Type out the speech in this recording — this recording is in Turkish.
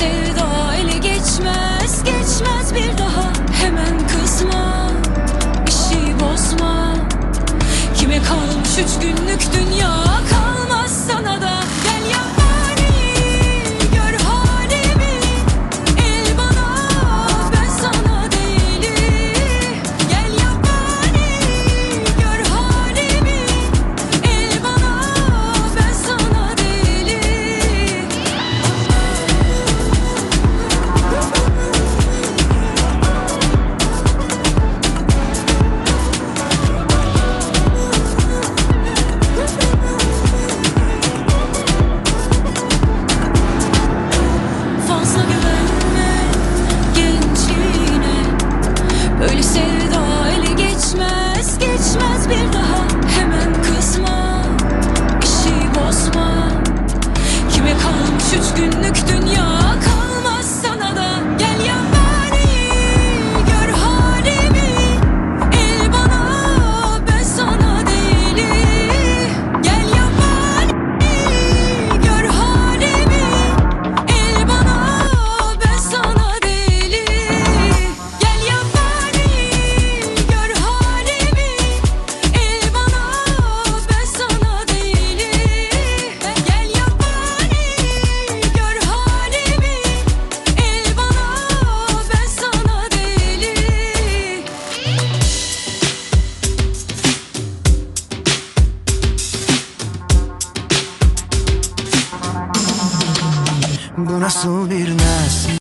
Sevda ele geçmez geçmez bir daha. Hemen kızma işi bozma. Kime kalmış üç günlük dünya? places Bu nasıl bir nasip?